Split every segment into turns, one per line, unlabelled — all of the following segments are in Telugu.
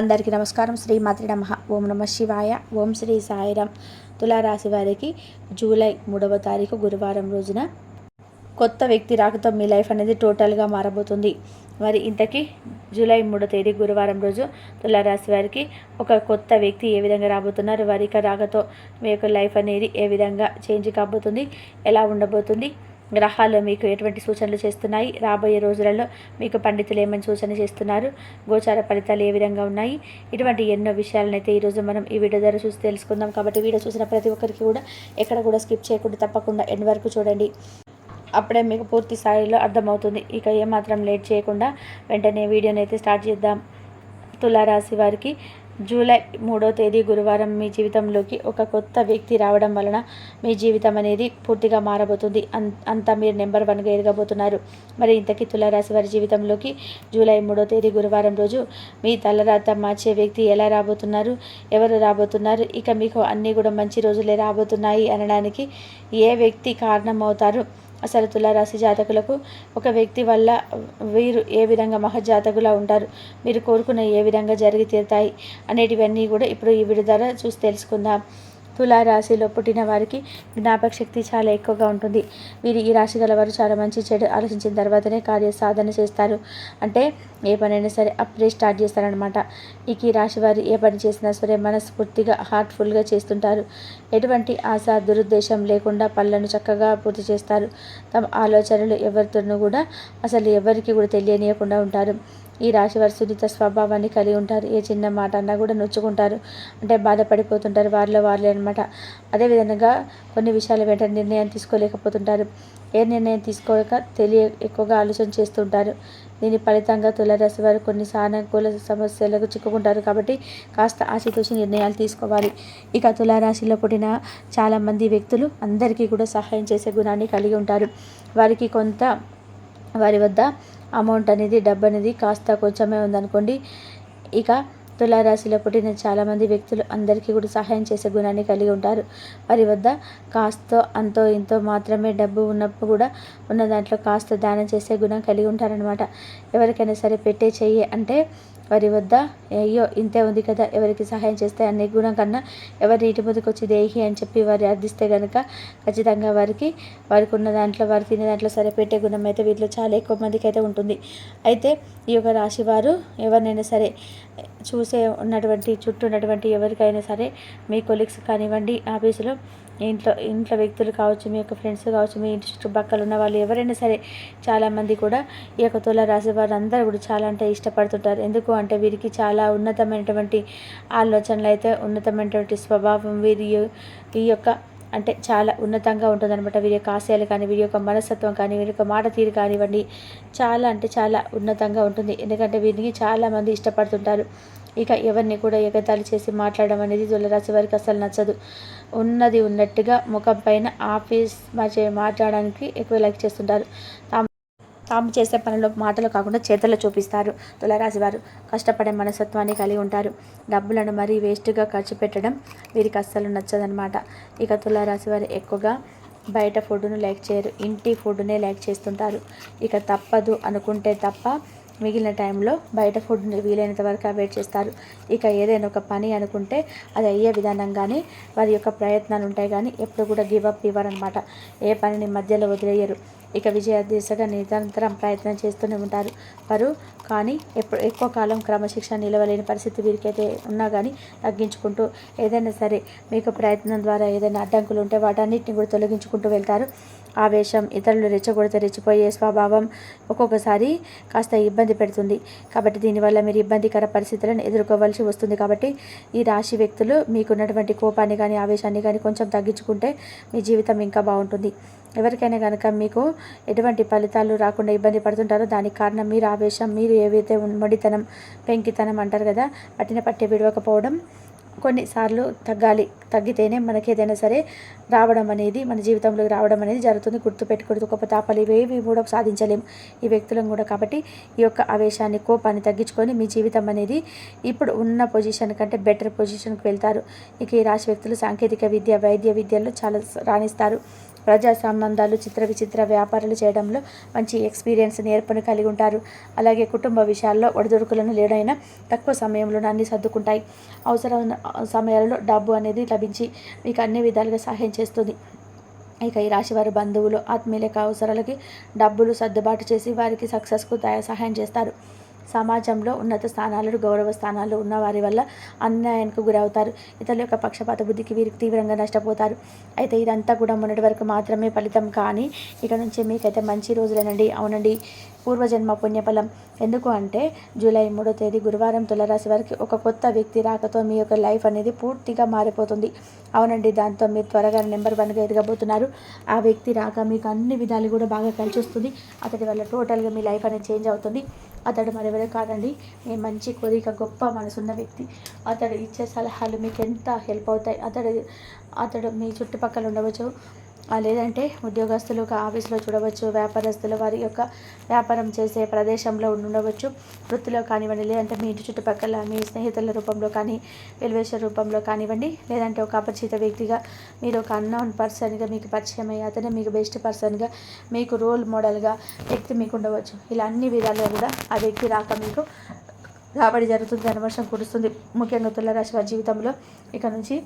అందరికీ నమస్కారం. శ్రీ మాతృ నమ. ఓం నమ శివాయ. ఓం శ్రీ సాయిరామ్ తులారాశి వారికి జూలై మూడవ తారీఖు గురువారం రోజున కొత్త వ్యక్తి రాకతో మీ లైఫ్ అనేది టోటల్గా మారబోతుంది. మరి ఇంతకీ జూలై మూడో తేదీ గురువారం రోజు తులారాశి వారికి ఒక కొత్త వ్యక్తి ఏ విధంగా రాబోతున్నారు? వారి యొక్క రాకతో మీ యొక్క లైఫ్ అనేది ఏ విధంగా చేంజ్ కాబోతుంది? ఎలా ఉండబోతుంది? గ్రహాలు మీకు ఎటువంటి సూచనలు చేస్తున్నాయి? రాబోయే రోజులలో మీకు పండితులు ఏమని సూచన చేస్తున్నారు? గోచార ఫలితాలు ఏ విధంగా ఉన్నాయి? ఇటువంటి ఎన్నో విషయాలను అయితే ఈరోజు మనం ఈ వీడియో ద్వారా చూసి తెలుసుకుందాం. కాబట్టి వీడియో చూసిన ప్రతి ఒక్కరికి కూడా ఎక్కడ కూడా స్కిప్ చేయకుండా తప్పకుండా ఎండ్ వరకు చూడండి. అప్పుడే మీకు పూర్తి స్థాయిలో అర్థమవుతుంది. ఇక ఏమాత్రం లేట్ చేయకుండా వెంటనే వీడియోని అయితే స్టార్ట్ చేద్దాం. తులారాశి వారికి జూలై మూడో తేదీ గురువారం మీ జీవితంలోకి ఒక కొత్త వ్యక్తి రావడం వలన మీ జీవితం అనేది పూర్తిగా మారబోతుంది. అన్ అంతా మీరు నెంబర్ వన్గా ఎదగబోతున్నారు. మరి ఇంతకీ తులారాశి వారి జీవితంలోకి జూలై మూడో తేదీ గురువారం రోజు మీ తలరాత మార్చే వ్యక్తి ఎలా రాబోతున్నారు? ఎవరు రాబోతున్నారు? ఇక మీకు అన్నీ కూడా మంచి రోజులే రాబోతున్నాయి అనడానికి ఏ వ్యక్తి కారణమవుతారు? అసలు తులారాశి జాతకులకు ఒక వ్యక్తి వల్ల వీరు ఏ విధంగా మహజాతకులా ఉంటారు? మీరు కోరుకున్న ఏ విధంగా జరిగి తీరుతాయి? అనేటివన్నీ కూడా ఇప్పుడు ఈ విడుదల ద్వారా చూసి తెలుసుకుందాం. తులారాశిలో పుట్టిన వారికి జ్ఞాపక శక్తి చాలా ఎక్కువగా ఉంటుంది. వీరి ఈ రాశి గల వారు చాలా మంచి చెడు ఆలోచించిన తర్వాతనే కార్య సాధన చేస్తారు. అంటే ఏ పనైనా సరే అప్పుడే స్టార్ట్ చేస్తారనమాట ఇక ఈ రాశి వారు ఏ పని చేసినా సరే మనస్ఫూర్తిగా హార్ట్ఫుల్గా చేస్తుంటారు. ఎటువంటి ఆశ దురుద్దేశం లేకుండా పనులను చక్కగా పూర్తి చేస్తారు. తమ ఆలోచనలు ఎవరితోనూ కూడా అసలు ఎవరికి కూడా తెలియనియకుండా ఉంటారు. ఈ రాశి వారి సున్నిత స్వభావాన్ని కలిగి ఉంటారు. ఏ చిన్న మాట అన్నా కూడా నొచ్చుకుంటారు. అంటే బాధపడిపోతుంటారు వారిలో వాళ్ళే అనమాట అదేవిధంగా కొన్ని విషయాల వెంట నిర్ణయం తీసుకోలేకపోతుంటారు. ఏ నిర్ణయం తీసుకోక తెలియ ఎక్కువగా ఆలోచన చేస్తుంటారు. దీని ఫలితంగా తులరాశి వారు కొన్ని సానుకూల సమస్యలకు చిక్కుకుంటారు కాబట్టి కాస్త ఆశతోషి నిర్ణయాలు తీసుకోవాలి. ఇక తులారాశిలో పుట్టిన చాలామంది వ్యక్తులు అందరికీ కూడా సహాయం చేసే గుణాన్ని కలిగి ఉంటారు. వారికి కొంత వారి వద్ద అమౌంట్ అనేది డబ్బు అనేది కాస్త కొంచెమే ఉందనుకోండి ఇక తులారాశిలో పుట్టిన చాలామంది వ్యక్తులు అందరికీ కూడా సహాయం చేసే గుణాన్ని కలిగి ఉంటారు. వారి వద్ద కాస్త అంతో ఇంతో మాత్రమే డబ్బు ఉన్నప్పుడు కూడా ఉన్న దాంట్లో కాస్త దానం చేసే గుణం కలిగి ఉంటారనమాట ఎవరికైనా సరే పెట్టే చెయ్యి అంటే వారి వద్ద అయ్యో ఇంతే ఉంది కదా ఎవరికి సహాయం చేస్తే అనే గుణం కన్నా ఎవరి ఇంటి ముందుకు వచ్చి దేహి అని చెప్పి వారు అర్థిస్తే కనుక ఖచ్చితంగా వారికి వారికి ఉన్న దాంట్లో వారు తినే దాంట్లో సరే పెట్టే గుణం అయితే వీటిలో చాలా ఎక్కువ మందికి అయితే ఉంటుంది. అయితే ఈ యొక్క రాశి వారు ఎవరినైనా సరే చూసే ఉన్నటువంటి చుట్టూ ఉన్నటువంటి ఎవరికైనా సరే మీ కొలీగ్స్ కానివ్వండి ఆఫీసులో ఇంట్లో ఇంట్లో వ్యక్తులు కావచ్చు మీ యొక్క ఫ్రెండ్స్ కావచ్చు మీ ఇంటి చుట్టుపక్కల ఉన్న వాళ్ళు ఎవరైనా సరే చాలామంది కూడా ఈ యొక్క తుల వారు అందరూ కూడా చాలా అంటే ఇష్టపడుతుంటారు. ఎందుకు అంటే వీరికి చాలా ఉన్నతమైనటువంటి ఆలోచనలు అయితే ఉన్నతమైనటువంటి స్వభావం వీరి ఈ యొక్క అంటే చాలా ఉన్నతంగా ఉంటుందన్నమాట. వీరి యొక్క ఆశయాలు కానీ వీరి యొక్క మనస్తత్వం కానీ వీరి యొక్క మాట తీరు కానివ్వండి చాలా అంటే చాలా ఉన్నతంగా ఉంటుంది. ఎందుకంటే వీరిని చాలామంది ఇష్టపడుతుంటారు. ఇక ఎవరిని కూడా ఎగతాళి చేసి మాట్లాడడం అనేది తులరాశి వారికి అసలు నచ్చదు. ఉన్నది ఉన్నట్టుగా ముఖం పైన ఆఫీస్ మాట్లాడడానికి ఎక్కువ లైక్ చేస్తుంటారు. తాము తాము చేసే పనిలో మాటలు కాకుండా చేతల్లో చూపిస్తారు తులరాశి వారు. కష్టపడే మనస్తత్వాన్ని కలిగి ఉంటారు. డబ్బులను మరీ వేస్ట్గా ఖర్చు పెట్టడం వీరికి అస్సలు నచ్చదనమాట ఇక తులరాశి వారు ఎక్కువగా బయట ఫుడ్ను లైక్ చేయరు. ఇంటి ఫుడ్నే లైక్ చేస్తుంటారు. ఇక తప్పదు అనుకుంటే తప్ప మిగిలిన టైంలో బయట ఫుడ్ని వీలైనంత వరకు అవాయిడ్ చేస్తారు. ఇక ఏదైనా ఒక పని అనుకుంటే అది అయ్యే విధానంగానే వారి యొక్క ప్రయత్నాలు ఉంటాయి కానీ ఎప్పుడు కూడా గివప్ ఇవ్వరనమాట ఏ పనిని మధ్యలో వదిలేయరు. ఇక విజయ దిశగా నిరంతరం ప్రయత్నం చేస్తూనే ఉంటారు. వారు కానీ ఎప్పుడు ఎక్కువ కాలం క్రమశిక్షణ నిలవలేని పరిస్థితి వీరికైతే ఉన్నా కానీ తగ్గించుకుంటూ ఏదైనా సరే మీకు ప్రయత్నం ద్వారా ఏదైనా అడ్డంకులు ఉంటే వాటన్నిటిని కూడా తొలగించుకుంటూ వెళ్తారు. ఆవేశం ఇతరులు రెచ్చగొడితే రెచ్చిపోయే స్వభావం ఒక్కొక్కసారి కాస్త ఇబ్బంది పెడుతుంది. కాబట్టి దీనివల్ల మీరు ఇబ్బందికర పరిస్థితులను ఎదుర్కోవాల్సి వస్తుంది. కాబట్టి ఈ రాశి వ్యక్తులు మీకున్నటువంటి కోపాన్ని కానీ ఆవేశాన్ని కానీ కొంచెం తగ్గించుకుంటే మీ జీవితం ఇంకా బాగుంటుంది. ఎవరికైనా కనుక మీకు ఎటువంటి ఫలితాలు రాకుండా ఇబ్బంది పడుతుంటారో దానికి కారణం మీరు ఆవేశం మీరు ఏవైతే మొడితనం పెంకితనం అంటారు కదా పట్టిన పట్టే విడవకపోవడం కొన్నిసార్లు తగ్గాలి. తగ్గితేనే మనకి ఏదైనా సరే రావడం అనేది మన జీవితంలోకి రావడం అనేది జరుగుతుంది. గుర్తుపెట్టుకూడదు గొప్ప తాపాలు ఇవేవి కూడా సాధించలేము ఈ వ్యక్తులను కూడా. కాబట్టి ఈ యొక్క ఆవేశాన్ని కోపాన్ని తగ్గించుకొని మీ జీవితం అనేది ఇప్పుడు ఉన్న పొజిషన్ కంటే బెటర్ పొజిషన్కి వెళ్తారు. ఇక ఈ రాశి వ్యక్తులు సాంకేతిక విద్య వైద్య విద్యల్లో చాలా రాణిస్తారు. ప్రజా సంబంధాలు చిత్ర విచిత్ర వ్యాపారాలు చేయడంలో మంచి ఎక్స్పీరియన్స్ నేర్పను కలిగి ఉంటారు. అలాగే కుటుంబ విషయాల్లో ఒడిదుడుకులను లేడైనా తక్కువ సమయంలో అన్ని సర్దుకుంటాయి. అవసరమైన సమయాలలో డబ్బు అనేది లభించి మీకు అన్ని విధాలుగా సహాయం చేస్తుంది. ఇక ఈ రాశి వారి బంధువులు ఆత్మీయుల అవసరాలకి డబ్బులు సర్దుబాటు చేసి వారికి సక్సెస్కు సహాయం చేస్తారు. సమాజంలో ఉన్నత స్థానాలు గౌరవ స్థానాలు ఉన్న వారి వల్ల అన్యాయానికి గురవుతారు. ఇతరుల యొక్క పక్షపాత బుద్ధికి వీరికి తీవ్రంగా నష్టపోతారు. అయితే ఇదంతా కూడా మొన్నటి వరకు మాత్రమే ఫలితం కానీ ఇక నుంచి మీకైతే మంచి రోజులేనండి. అవునండి. పూర్వజన్మ పుణ్యఫలం ఎందుకు అంటే జూలై మూడో తేదీ గురువారం తులరాశి వారికి ఒక కొత్త వ్యక్తి రాకతో మీ యొక్క లైఫ్ అనేది పూర్తిగా మారిపోతుంది. అవునండి దాంతో మీరు త్వరగా నెంబర్ వన్గా ఎదగబోతున్నారు. ఆ వ్యక్తి రాక మీకు అన్ని విధాలు కూడా బాగా కలిసి వస్తుంది అతడి వల్ల టోటల్గా మీ లైఫ్ అనేది చేంజ్ అవుతుంది. అతడు మరెవరే కాదండి మీ మంచి కోరిక గొప్ప మనసున్న వ్యక్తి. అతడు ఇచ్చే సలహాలు మీకు ఎంత హెల్ప్ అవుతాయి? అతడు అతడు మీ చుట్టుపక్కల ఉండవచ్చు. లేదంటే ఉద్యోగస్తులు ఒక ఆఫీస్లో చూడవచ్చు వ్యాపారస్తులు వారి యొక్క వ్యాపారం చేసే ప్రదేశంలో ఉండవచ్చు వృత్తిలో కానివ్వండి లేదంటే మీ ఇంటి చుట్టుపక్కల మీ స్నేహితుల రూపంలో కానీ వెల్వేష రూపంలో కానివ్వండి లేదంటే ఒక అపరిచిత వ్యక్తిగా మీరు ఒక అన్నోన్ పర్సన్గా మీకు పరిచయం అయ్యి అతనే మీకు బెస్ట్ పర్సన్గా మీకు రోల్ మోడల్గా వ్యక్తి మీకు ఉండవచ్చు. ఇలా అన్ని విధాలుగా కూడా ఆ వ్యక్తి రాక మీకు రాబడి జరుగుతుంది ధనవర్షం కురుస్తుంది. ముఖ్యంగా తులరాశి వారి జీవితంలో ఇక నుంచి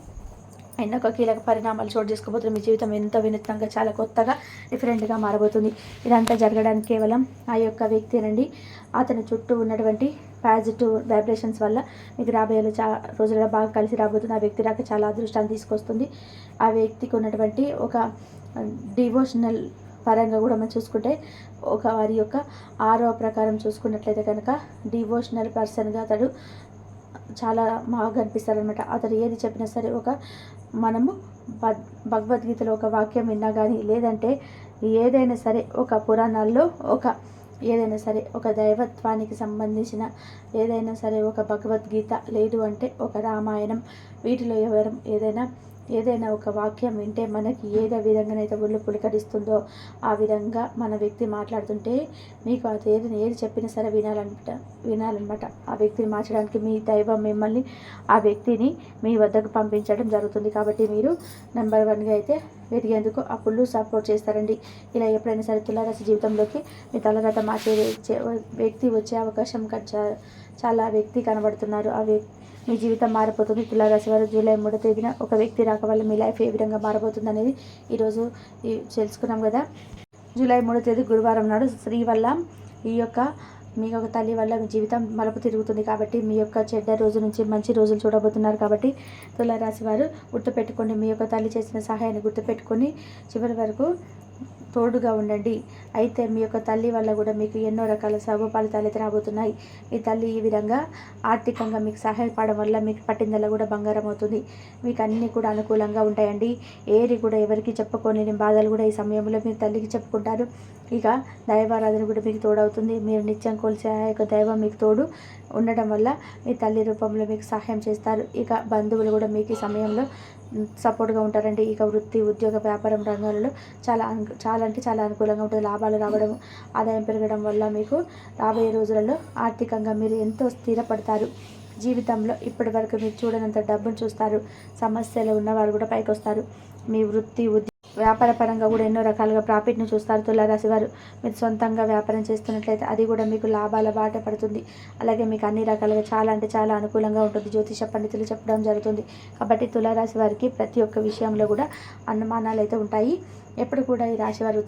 ఎన్నో కీలక పరిణామాలు చోటు చేసుకోబోతున్న మీ జీవితం ఎంతో వినూత్నంగా చాలా కొత్తగా డిఫరెంట్గా మారబోతుంది. ఇదంతా జరగడానికి కేవలం ఆ యొక్క వ్యక్తినండి. అతని చుట్టూ ఉన్నటువంటి పాజిటివ్ వైబ్రేషన్స్ వల్ల మీకు రాబోయే చా రోజులుగా బాగా కలిసి రాబోతుంది ఆ వ్యక్తి రాక చాలా అదృష్టాన్ని తీసుకొస్తుంది. ఆ వ్యక్తికి ఉన్నటువంటి ఒక డివోషనల్ పరంగా కూడా మనం చూసుకుంటే ఒక వారి యొక్క ఆరో ప్రకారం చూసుకున్నట్లయితే కనుక డివోషనల్ పర్సన్గా అతడు చాలా బాగా కనిపిస్తారనమాట అతడు ఏది చెప్పినా సరే ఒక మనము భగవద్గీతలో ఒక వాక్యం విన్నా కానీ లేదంటే ఏదైనా సరే ఒక పురాణాల్లో ఒక ఏదైనా సరే ఒక దైవత్వానికి సంబంధించిన ఏదైనా సరే ఒక భగవద్గీత లేదు అంటే ఒక రామాయణం వీటిలో ఎవరు ఏదైనా ఏదైనా ఒక వాక్యం వింటే మనకి ఏదో విధంగానైతే ఒళ్ళు పులకరిస్తుందో ఆ విధంగా మన వ్యక్తి మాట్లాడుతుంటే మీకు అది ఏది ఏది చెప్పినా సరే వినాలన్నమాట వినాలన్నమాట. ఆ వ్యక్తిని మార్చడానికి మీ దైవం మిమ్మల్ని ఆ వ్యక్తిని మీ వద్దకు పంపించడం జరుగుతుంది. కాబట్టి మీరు నెంబర్ వన్గా అయితే వెతికేందుకు అప్పుడు సపోర్ట్ చేస్తారండి. ఇలా ఎప్పుడైనా సరే తులారాశి జీవితంలోకి మీ తలగత మార్చే వ్యక్తి వచ్చే అవకాశం చాలా వ్యక్తి కనబడుతున్నారు. ఆ వ్యక్తి మీ జీవితం మారిపోతుంది. తులారాశి వారు జూలై మూడో తేదీన ఒక వ్యక్తి రాక వల్ల మీ లైఫ్ ఏ విధంగా మారిపోతుంది అనేది ఈరోజు తెలుసుకున్నాం కదా. జూలై మూడో తేదీ గురువారం నాడు స్త్రీ వల్ల ఈ యొక్క మీ యొక్క తల్లి వల్ల మీ జీవితం మలుపు తిరుగుతుంది కాబట్టి మీ యొక్క చెడ్డ రోజు నుంచి మంచి రోజులు చూడబోతున్నారు కాబట్టి తులారాశి వారు గుర్తుపెట్టుకోండి. మీ యొక్క తల్లి చేసిన సహాయాన్ని గుర్తుపెట్టుకొని చివరి వరకు తోడుగా ఉండండి. అయితే మీ యొక్క తల్లి వల్ల కూడా మీకు ఎన్నో రకాల సభ ఫలితాలు అయితే రాబోతున్నాయి. మీ తల్లి ఈ విధంగా ఆర్థికంగా మీకు సహాయపడడం వల్ల మీకు పట్టిందల కూడా బంగారం అవుతుంది. మీకు అన్నీ కూడా అనుకూలంగా ఉంటాయండి. ఏది కూడా ఎవరికి చెప్పుకోలేని బాధలు కూడా ఈ సమయంలో మీరు తల్లికి చెప్పుకుంటారు. ఇక దైవారాధన కూడా మీకు తోడవుతుంది. మీరు నిత్యం కోల్చే ఆ యొక్క దైవం మీకు తోడు ఉండడం వల్ల మీ తల్లి రూపంలో మీకు సహాయం చేస్తారు. ఇక బంధువులు కూడా మీకు ఈ సమయంలో సపోర్ట్గా ఉంటారండి. ఇక వృత్తి ఉద్యోగ వ్యాపారం రంగాలలో చాలా చాలా అంటే చాలా అనుకూలంగా ఉంటుంది. లాభాలు రావడం ఆదాయం పెరగడం వల్ల మీకు రాబోయే రోజులలో ఆర్థికంగా మీరు ఎంతో స్థిరపడతారు. జీవితంలో ఇప్పటి వరకు మీరు చూడనంత డబ్బును చూస్తారు. సమస్యలు ఉన్నవారు కూడా పైకి వస్తారు. మీ వృత్తి వ్యాపార పరంగా కూడా ఎన్నో రకాలుగా ప్రాఫిట్ను చూస్తారు. తులారాశి వారు మీరు సొంతంగా వ్యాపారం చేస్తున్నట్లయితే అది కూడా మీకు లాభాల బాట పడుతుంది. అలాగే మీకు అన్ని రకాలుగా చాలా అంటే చాలా అనుకూలంగా ఉంటుంది. జ్యోతిష పండితులు చెప్పడం జరుగుతుంది. కాబట్టి తులారాశి వారికి ప్రతి ఒక్క విషయంలో కూడా అనుమానాలు అయితే ఉంటాయి. ఎప్పుడు కూడా ఈ రాశి వారు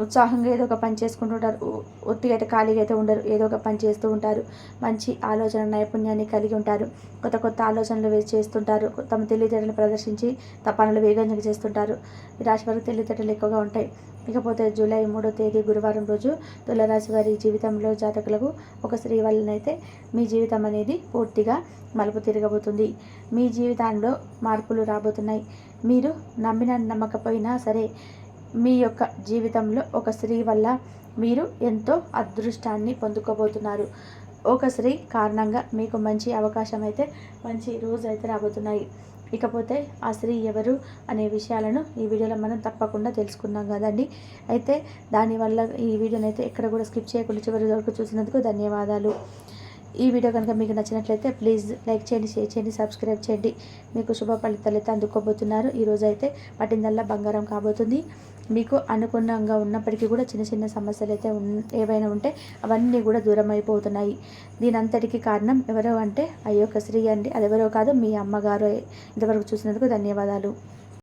ఉత్సాహంగా ఏదో ఒక పని చేసుకుంటుంటారు. ఒత్తిగా అయితే ఖాళీగా అయితే ఉండరు. ఏదో ఒక పని చేస్తూ ఉంటారు. మంచి ఆలోచన నైపుణ్యాన్ని కలిగి ఉంటారు. కొత్త కొత్త ఆలోచనలు చేస్తుంటారు. తమ తెలివితేటలు ప్రదర్శించి పనులు వేగంగా చేస్తుంటారు. ఈ రాశి వారికి తెలివితేటలు ఎక్కువగా ఉంటాయి. ఇకపోతే జూలై మూడో తేదీ గురువారం రోజు తులరాశి వారి జీవితంలో జాతకులకు ఒక స్త్రీ వల్లనైతే మీ జీవితం అనేది పూర్తిగా మలుపు తిరగబోతుంది. మీ జీవితంలో మార్పులు రాబోతున్నాయి. మీరు నమ్మిన నమ్మకపోయినా సరే మీ యొక్క జీవితంలో ఒక స్త్రీ వల్ల మీరు ఎంతో అదృష్టాన్ని పొందుకోబోతున్నారు. ఒక స్త్రీ కారణంగా మీకు మంచి అవకాశం అయితే మంచి రోజు అయితే రాబోతున్నాయి. ఇకపోతే ఆ స్త్రీ ఎవరు అనే విషయాలను ఈ వీడియోలో మనం తప్పకుండా తెలుసుకున్నాం కదండి. అయితే దానివల్ల ఈ వీడియోని అయితే ఎక్కడ కూడా స్కిప్ చేయకుండా చివరి వరకు చూసినందుకు ధన్యవాదాలు. ఈ వీడియో కనుక మీకు నచ్చినట్లయితే ప్లీజ్ లైక్ చేయండి షేర్ చేయండి సబ్స్క్రైబ్ చేయండి. మీకు శుభ ఫలితాలు అయితే అందుకోబోతున్నారు. ఈరోజు అయితే పట్టిందల్లా బంగారం కాబోతుంది. మీకు అనుగుణంగా ఉన్నప్పటికీ కూడా చిన్న చిన్న సమస్యలు అయితే ఏవైనా ఉంటే అవన్నీ కూడా దూరం అయిపోతున్నాయి. దీని అంతటికి కారణం ఎవరో అంటే అయ్యో ఒక స్త్రీ అండి. అది ఎవరో కాదు మీ అమ్మగారు. ఇంతవరకు చూసినందుకు ధన్యవాదాలు.